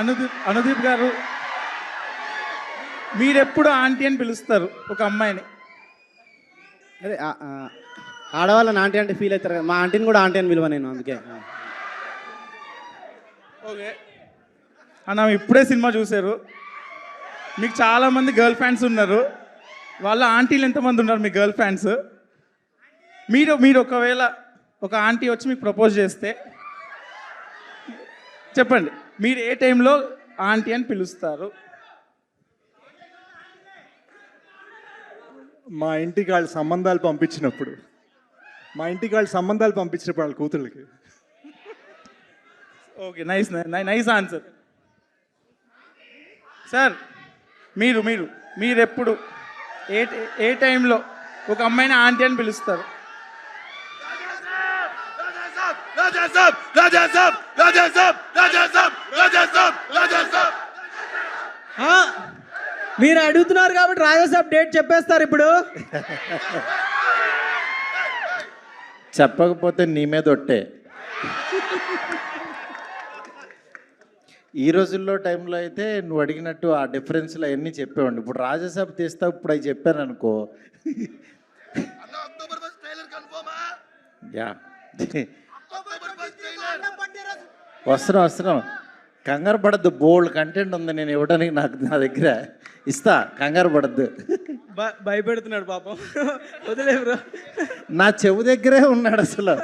అనుదీప్ అనుదీప్ గారు మీరెప్పుడు ఆంటీ అని పిలుస్తారు ఒక అమ్మాయిని? అదే ఆడవాళ్ళని ఆంటీ అంటే ఫీల్ అవుతారు కదా. మా ఆంటీని కూడా ఆంటీ అని పిలువ నేను అందుకే. ఓకే. అన్న ఇప్పుడే సినిమా చూశారు. మీకు చాలామంది గర్ల్ ఫ్యాన్స్ ఉన్నారు. వాళ్ళ ఆంటీలు ఎంతమంది ఉన్నారు మీ గర్ల్ ఫ్యాన్స్? మీరు మీరు ఒకవేళ ఒక ఆంటీ వచ్చి మీకు ప్రపోజ్ చేస్తే చెప్పండి. మీరు ఏ టైంలో ఆంటీ అని పిలుస్తారు? మా ఇంటికి వాళ్ళు సంబంధాలు పంపించినప్పుడు. మా ఇంటికి వాళ్ళు సంబంధాలు పంపించినప్పుడు వాళ్ళ కూతుళ్ళకి. Okay nice nice answer. Sir మీరు మీరు మీరు ఎప్పుడు ఏ ఏ టైంలో ఒక అమ్మాయిని ఆంటీ అని పిలుస్తారు? ఆ, మీరు అడుగుతున్నారు కాబట్టి రాజాసాబ్ డేట్ చెప్పేస్తారు ఇప్పుడు. చెప్పకపోతే నీ మీద ఒట్టే. ఈ రోజుల్లో టైంలో అయితే నువ్వు అడిగినట్టు ఆ డిఫరెన్స్లు అవన్నీ చెప్పేవాడిని. ఇప్పుడు రాజసభ తీస్తా ఇప్పుడు అవి చెప్పాను అనుకో. యా. వస్తున్నాం వస్తున్నాం కంగారు పడద్దు బోల్డ్ కంటెంట్ ఉంది నేను ఇవ్వడానికి నాకు నా దగ్గర ఇస్తా కంగారు పడద్దు. భయపెడుతున్నాడు పాపం. వదిలే బ్రో. నా చెవు దగ్గరే ఉన్నాడు అసలు.